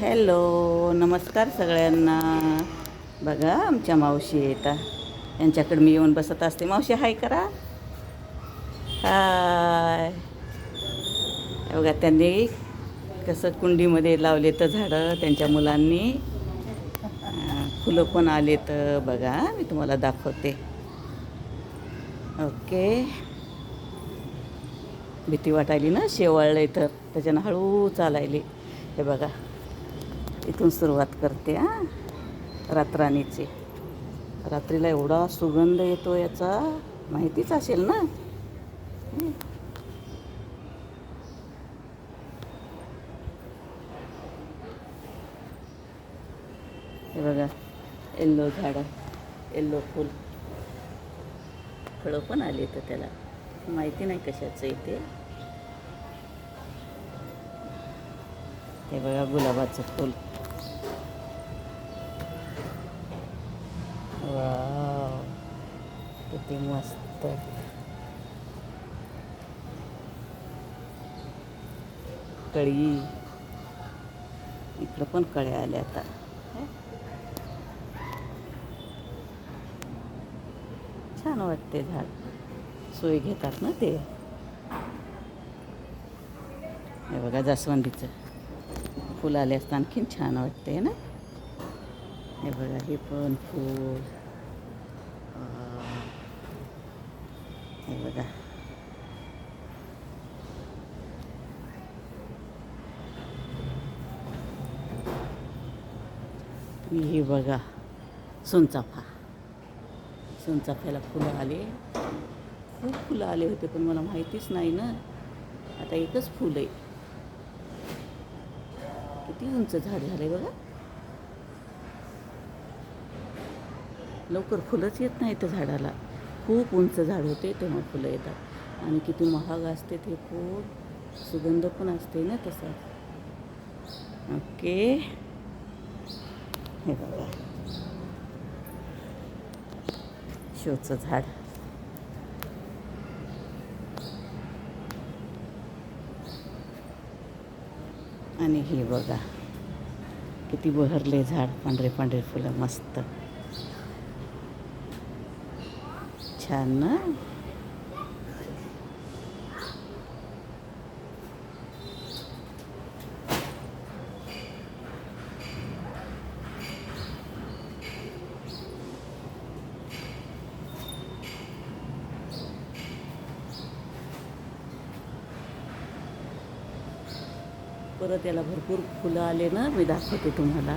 Hello नमस्कार सगळ्यांना. बघा आमच्या मावशी येतात यांच्याकडे मी येऊन बसत असते. मावशी हाय करा. हाय. हे बघा त्यांनी कसं कुंडीमध्ये लावले तर झाडं त्यांच्या मुलांनी. फुलं पण आले तर बघा. मी तुम्हाला दाखवते. ओके. भीती वाटायली ना शेवाळले तर. त्याच्यानं हळू चालायली. हे बघा. इथून सुरुवात करते हां. रातराणीची. रात्रीला एवढा सुगंध येतो याचा माहितीच असेल ना? हे बघा येल्लो झाडं येल्लो फूल. फळं पण आली तर त्याला. माहिती नाही कशाचं इथे हे बघा गुलाबाचं फूल. वाव किती मस्त कळी. इकडं पण कळ्या आल्या आता. हे? छान वाटते झाड. सोय घेतात ना ते. हे बघा जास्वंदीचं. फुल आले असता आणखीन छान वाटते ना? हे बघा हे पण फूल. हे बघा. हे बघा सोनचाफा. सोनचाफ्याला फुलं आले. खूप फुलं आले होते पण मला माहितीच नाही ना. आता एकच फुल आहे. किती उंच झाड झालंय बघा. लवकर फुलंच येत नाही त्या झाडाला. खूप उंच झाड होते तेव्हा फुलं येतात. आणि किती महाग असते ते खूप सुगंध पण असते ना तसं. ओके. हे बघा. शोचं झाड. आणि हे बघा. किती बहरले झाड पांढरे पांढरे फुलं मस्त. छान. ना परत याला भरपूर फुलं आले ना मी दाखवते तुम्हाला.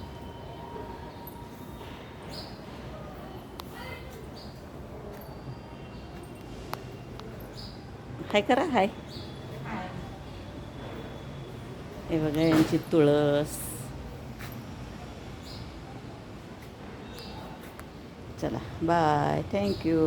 हाय करा हाय हे बघा यांची तुळस चला बाय थँक्यू